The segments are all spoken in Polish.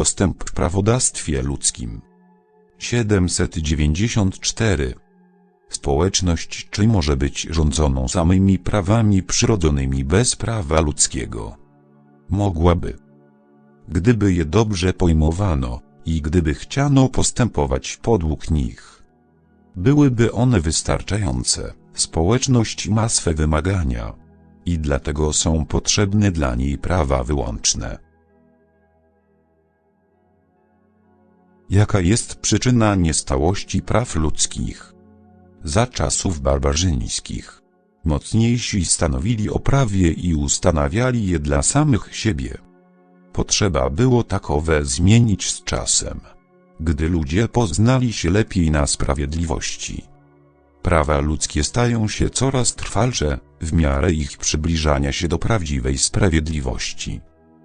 postęp w prawodawstwie ludzkim. 794. Społeczność czy może być rządzoną samymi prawami przyrodzonymi bez prawa ludzkiego? Mogłaby. Gdyby je dobrze pojmowano i gdyby chciano postępować podług nich. Byłyby one wystarczające. Społeczność ma swe wymagania i dlatego są potrzebne dla niej prawa wyłączne. Jaka jest przyczyna niestałości praw ludzkich? Za czasów barbarzyńskich mocniejsi stanowili o prawie i ustanawiali je dla samych siebie. Potrzeba było takowe zmienić z czasem, gdy ludzie poznali się lepiej na sprawiedliwości. Prawa ludzkie stają się coraz trwalsze, w miarę ich przybliżania się do prawdziwej sprawiedliwości.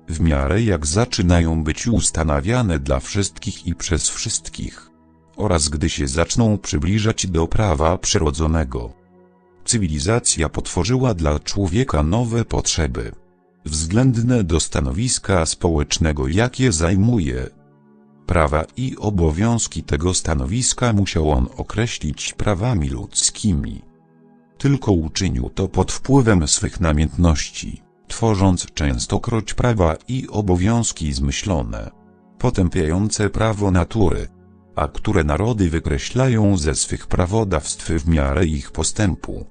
W miarę jak zaczynają być ustanawiane dla wszystkich i przez wszystkich. Oraz gdy się zaczną przybliżać do prawa przyrodzonego. Cywilizacja potworzyła dla człowieka nowe potrzeby. Względne do stanowiska społecznego jakie zajmuje, prawa i obowiązki tego stanowiska musiał on określić prawami ludzkimi. Tylko uczynił to pod wpływem swych namiętności, tworząc częstokroć prawa i obowiązki zmyślone, potępiające prawo natury, a które narody wykreślają ze swych prawodawstw w miarę ich postępu.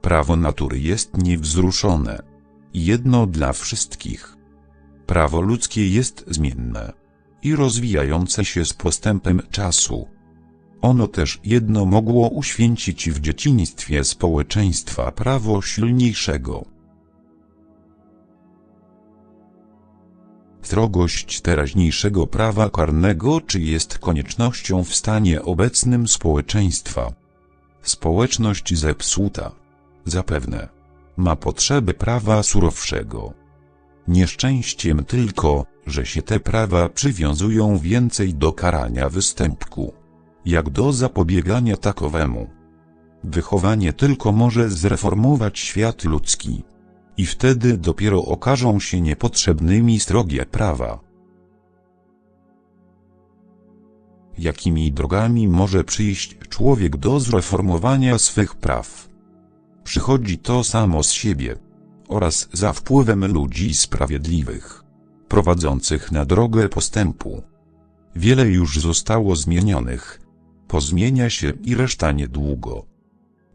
Prawo natury jest niewzruszone, jedno dla wszystkich. Prawo ludzkie jest zmienne i rozwijające się z postępem czasu. Ono też jedno mogło uświęcić w dzieciństwie społeczeństwa prawo silniejszego. Strogość teraźniejszego prawa karnego czy jest koniecznością w stanie obecnym społeczeństwa? Społeczność zepsuta. Zapewne. Ma potrzeby prawa surowszego. Nieszczęściem tylko, że się te prawa przywiązują więcej do karania występku, jak do zapobiegania takowemu. Wychowanie tylko może zreformować świat ludzki. I wtedy dopiero okażą się niepotrzebnymi strogie prawa. Jakimi drogami może przyjść człowiek do zreformowania swych praw? Przychodzi to samo z siebie oraz za wpływem ludzi sprawiedliwych prowadzących na drogę postępu. Wiele już zostało zmienionych. Pozmienia się i reszta niedługo.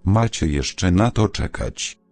Macie jeszcze na to czekać.